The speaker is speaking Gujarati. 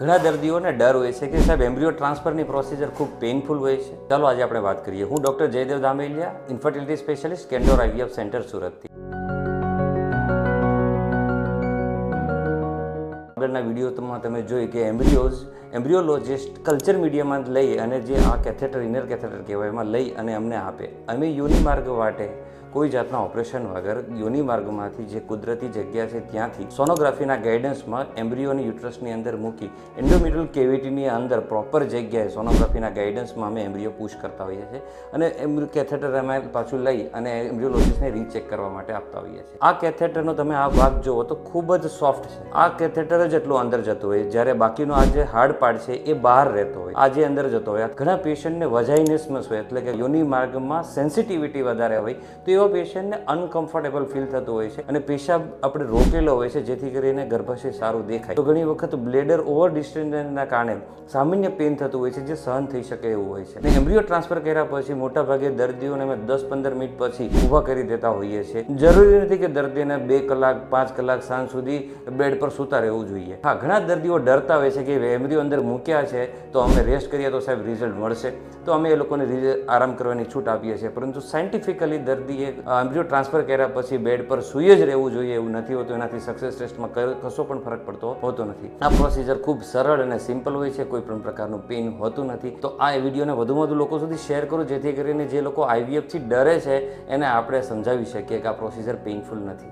ઘણા દર્દીઓને ડર હોય છે કે સાહેબ એમ્બ્રિયો ટ્રાન્સફરની પ્રોસિજર ખૂબ પેઇનફુલ હોય છે. ચાલો આજે આપણે વાત કરીએ. હું doctor Jaydev Dhameliya infertility specialist Candor IVF centre સુરતથી. આગળના વિડીયોમાં તમે જોઈ કે એમ્બ્રિયોઝ એમ્બ્રિયોલોજિસ્ટ કલ્ચર મીડિયામાં લઈ અને જે આ કેથેટર, ઇનર કેથેટર કહેવાય, એમાં લઈ અને અમને આપે. અમે યુનિમાર્ગ માર્ગ વાટે કોઈ જાતના ઓપરેશન વગર યોની માર્ગમાંથી જે કુદરતી જગ્યા છે ત્યાંથી સોનોગ્રાફીના ગાઈડન્સમાં એમ્બ્રિયોની યુટ્રસની અંદર મૂકી એન્ડોમિટ્રલ કેવિટીની અંદર પ્રોપર જગ્યાએ સોનોગ્રાફીના ગાઈડન્સમાં અમે એમ્બ્રિયો પુશ કરતા હોઈએ છીએ અને એમ્બ્રિયો કેથેટર અમે પાછું લઈ અને એમ્બ્રિયોલોજિસ્ટને રીચેક કરવા માટે આપતા હોઈએ છીએ. આ કેથેટરનો તમે આ ભાગ જુઓ તો ખૂબ જ સોફ્ટ છે. આ કેથેટર જ એટલું અંદર જતું હોય. જ્યારે બાકીનો આ જે હાર્ડ પાર્ટ છે એ બહાર રહેતો હોય, આજે અંદર જતો હોય. ઘણા પેશન્ટને વજાઇનેસમસ હોય, એટલે કે યોની માર્ગમાં સેન્સિટિવિટી વધારે હોય, તો એવા પેશન્ટને અનકમ્ફર્ટેબલ ફીલ થતું હોય છે. અને પેશાબ આપણે રોકેલો હોય છે, જેથી કરીને ગર્ભાશય સારું દેખાય. તો ઘણી વખત બ્લેડર ઓવર ડિસ્ટન્સના કારણે સામાન્ય પેન થતું હોય છે, જે સહન થઈ શકે એવું હોય છે. અને એમ્બ્રિયો ટ્રાન્સફર કર્યા પછી મોટા ભાગે દર્દીઓને અમે દસ પંદર મિનિટ પછી ઊભા કરી દેતા હોઈએ છીએ. જરૂરી નથી કે દર્દીને બે કલાક, પાંચ કલાક સાંજ સુધી બેડ પર સૂતા રહેવું જોઈએ. હા, ઘણા દર્દીઓ ડરતા હોય છે કે એમ્બ્રિયો અંદર મૂક્યા છે, તો અમે રેસ્ટ કરીએ તો સાહેબ રિઝલ્ટ મળશે. તો અમે એ લોકોને આરામ કરવાની છૂટ આપીએ છીએ. પરંતુ સાયન્ટિફિકલી દર્દીએ એમ્બ્રિયો ટ્રાન્સફર કર્યા પછી બેડ પર સૂઈ જ રહેવું જોઈએ એવું નથી હોતું. એનાથી સક્સેસ ટેસ્ટમાં કશો પણ ફરક પડતો હોતો નથી. આ પ્રોસિજર ખૂબ સરળ અને સિમ્પલ હોય છે, કોઈ પણ પ્રકારનું પેઇન હોતું નથી. તો આ વિડીયોને વધુમાં વધુ લોકો સુધી શેર કરો, જેથી કરીને જે લોકો આઈવીએફથી ડરે છે, એને આપણે સમજાવી શકીએ કે આ પ્રોસિજર પેઇનફુલ નથી.